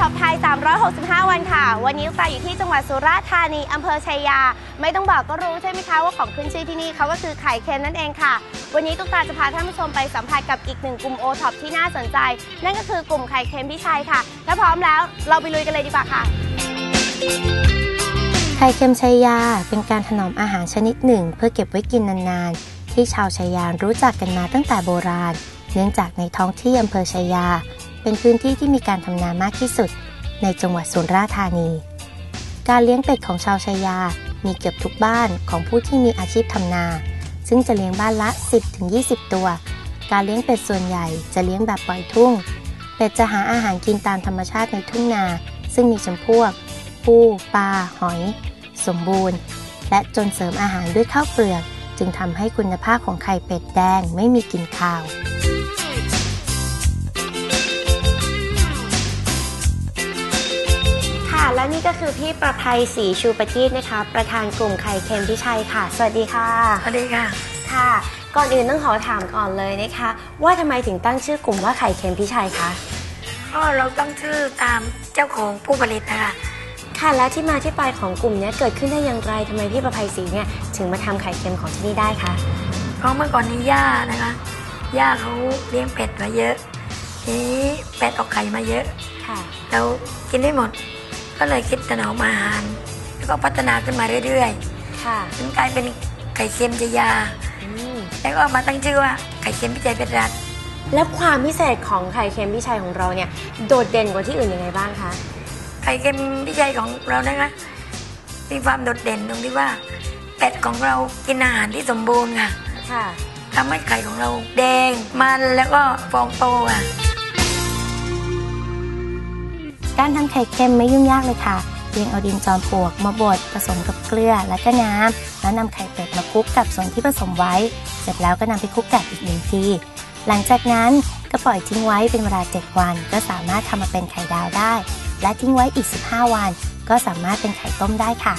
ท็อปไทย 365 วันค่ะ วันนี้ตุ๊กตาอยู่ที่จังหวัดสุราษฎร์ธานีอำเภอชัยยา ไม่ต้องบอกก็รู้ใช่ไหมคะว่าของขึ้นชื่อที่นี่เขาก็คือไข่เค็มนั่นเองค่ะ วันนี้ตุ๊กตาจะพาท่านผู้ชมไปสัมผัสกับอีกหนึ่งกลุ่มโอท็อปที่น่าสนใจ นั่นก็คือกลุ่มไข่เค็มพิชัยค่ะ ถ้าพร้อมแล้วเราไปลุยกันเลยดีกว่าค่ะไข่เค็มชัยยาเป็นการถนอมอาหารชนิดหนึ่ง เพื่อเก็บไว้กินนานๆ ที่ชาวชัยยารู้จักกันมาตั้งแต่โบราณ เนื่องจากในท้องที่อำเภอชัยยา เป็นพื้นที่ที่มีการทำนามากที่สุด ในจังหวัดสุราษฎร์ธานี การเลี้ยงเป็ดของชาวชัยยา มีเกือบทุกบ้านของผู้ที่มีอาชีพทำนา ซึ่งจะเลี้ยงบ้านละ 10-20 ตัว การเลี้ยงเป็ดส่วนใหญ่จะเลี้ยงแบบปล่อยทุ่ง เป็ดจะหาอาหารกินตามธรรมชาติในทุ่งนา ซึ่งมีจำพวก ปูปลาหอย สมบูรณ์ และจนเสริมอาหารด้วยข้าวเปลือก จึงทำให้คุณภาพของไข่เป็ดแดงไม่มีกลิ่นคาว และนี่ก็คือพี่ประภัยศรีชูประทีปนะคะ ประธานกลุ่มไข่เค็มพิชัยค่ะ สวัสดีค่ะ สวัสดีค่ะ ค่ะ ก่อนอื่นต้องขอถามก่อนเลยนะคะ ว่าทำไมถึงตั้งชื่อกลุ่มว่าไข่เค็มพิชัยคะก็เราตั้งชื่อตามเจ้าของผู้ผลิตนะคะ ค่ะ และที่มาที่ไปของกลุ่มเนี้ยเกิดขึ้นได้อย่างไรทำไมพี่ประภัยศรีเนี่ยถึงมาทำไข่เค็มของที่นี่ได้คะ เพราะเมื่อก่อนนี้ย่านะคะ ย่าเขาเลี้ยงเป็ดมาเยอะ ทีนี้เป็ดออกไข่มาเยอะ ค่ะเรากินได้หมด ก็เลยคิดถนอมอาหาร แล้วก็พัฒนาขึ้นมาเรื่อยค่ะๆจนกลายเป็นไข่เค็มจะยา อืมแล้วก็มาตั้งชื่อว่าไข่เค็มพิจัยเป็ดรัดแล้วความพิเศษของไข่เค็มพิชัยของเราเนี่ย โดดเด่นกว่าที่อื่นยังไงบ้างคะ ไข่เค็มพิจัยของเรานะคะมีความโดดเด่นตรงที่ว่าเป็ดของเรากินอาหารที่สมบูรณ์ค่ะค่ะ ทำให้ไข่ของเราแดงมันแล้วก็ฟองโตอะ การทำไข่เค็มไม่ยุ่งยากเลยค่ะ เพียงเอาดินจอมปลวกมาบดผสมกับเกลือและก็น้ำแล้วนำไข่เป็ดมาคลุกกับส่วนที่ผสมไว้ เสร็จแล้วก็นำไปคลุกกับอีกหนึ่งที หลังจากนั้นก็ปล่อยทิ้งไว้เป็นเวลา 7 วัน ก็สามารถทำมาเป็นไข่ดาวได้ และทิ้งไว้อีก 15 วัน ก็สามารถเป็นไข่ต้มได้ค่ะ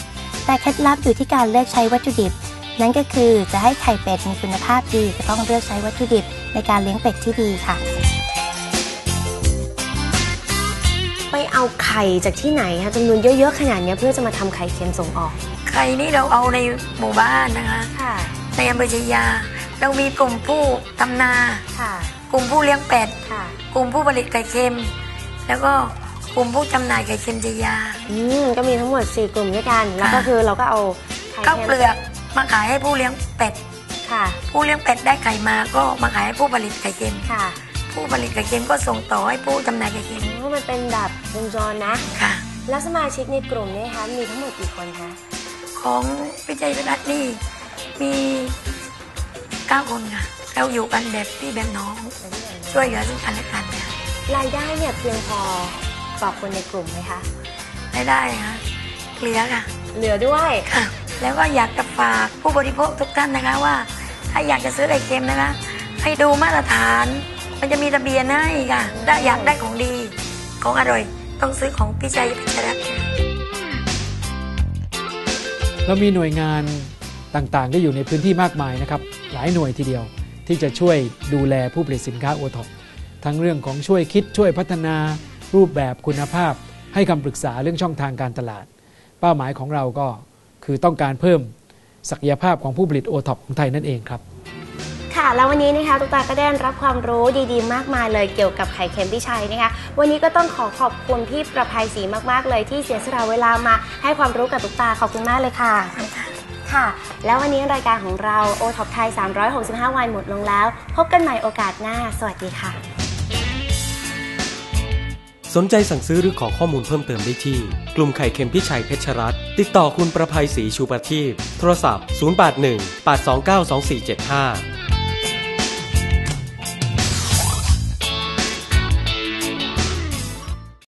แต่เคล็ดลับอยู่ที่การเลือกใช้วัตถุดิบ นั่นก็คือจะให้ไข่เป็ดมีคุณภาพดีก็ต้องเลือกใช้วัตถุดิบในการเลี้ยงเป็ดที่ดีค่ะ เอาไข่จากที่ไหนคะจำนวนเยอะๆขนาดเนี้ยเพื่อจะมาทำไข่เค็มส่งออก ไข่นี่เราเอาในหมู่บ้านนะคะ ค่ะ ในอำเภอชยา เรามีกลุ่มผู้ทำนา ค่ะ กลุ่มผู้เลี้ยงเป็ด ค่ะ กลุ่มผู้ผลิตไข่เค็ม แล้วก็กลุ่มผู้จำหน่ายไข่เค็มชยา อืมก็มีทั้งหมด 4 กลุ่มด้วยกัน แล้วก็ค่ะคือเราก็เอาไข่ข้าวเค็มเปลือกมาขายให้ผู้เลี้ยงเป็ด ค่ะ ผู้เลี้ยงเป็ดได้ไข่มาก็มาขายให้ผู้ผลิตไข่เค็ม ค่ะ ผู้ผลิตไข่เค็มก็ส่งต่อให้ผู้จำหน่ายไข่เค็มเพราะมันเป็นแบบวงจรนะ ค่ะ แล้วสมาชิกในกลุ่มเนี่ยคะมีทั้งหมดกี่คนคะของวิจัยรัฐนี่มีเก้าคนค่ะเราอยู่กันแบบพี่แบบน้อง ช่วยเหลือซึ่งกันและกันค่ะรายได้เนี่ยเพียงพอต่อคนในกลุ่มไหมคะรายได้ค่ะเหลือค่ะ เหลือด้วยค่ะ แล้วก็อยากจะฝากผู้บริโภคทุกท่านนะคะว่า ถ้าอยากจะซื้อไข่เค็มนะคะ ให้ดูมาตรฐาน มันจะมีทะเบียนให้ค่ะถ้าอยากได้ของดี ของอร่อย ต้องซื้อของพี่ชัยพิชรัตน์ค่ะเรามีหน่วยงานต่างๆ ได้อยู่ในพื้นที่มากมายนะครับ หลายหน่วยทีเดียว ที่จะช่วยดูแลผู้ผลิตสินค้าโอท็อปทั้งเรื่องของช่วยคิดช่วยพัฒนารูปแบบคุณภาพ ให้คำปรึกษาเรื่องช่องทางการตลาด เป้าหมายของเราก็คือต้องการเพิ่มศักยภาพของผู้ผลิตโอท็อปของไทยนั่นเองครับ ค่ะ แล้ววันนี้นะคะตุ๊กตาก็ได้รับความรู้ดีๆ มากมายเลยเกี่ยวกับไข่เค็มพี่ชัยนะคะ วันนี้ก็ต้องขอขอบคุณพี่ประภัยศรีมากๆเลยที่เสียสละเวลามา ให้ความรู้กับตุ๊กตาขอบคุณมากเลยค่ะค่ะ แล้ววันนี้รายการของเราโอท็อปไทย 365 วันหมดลงแล้ว พบกันใหม่โอกาสหน้า สวัสดีค่ะ สนใจสั่งซื้อหรือขอข้อมูลเพิ่มเติมได้ที่ กลุ่มไข่เค็มพิชัยเพชรรัตน์ติดต่อคุณประภัยศรีชูประทีปโทรศัพท์ 081 829 2475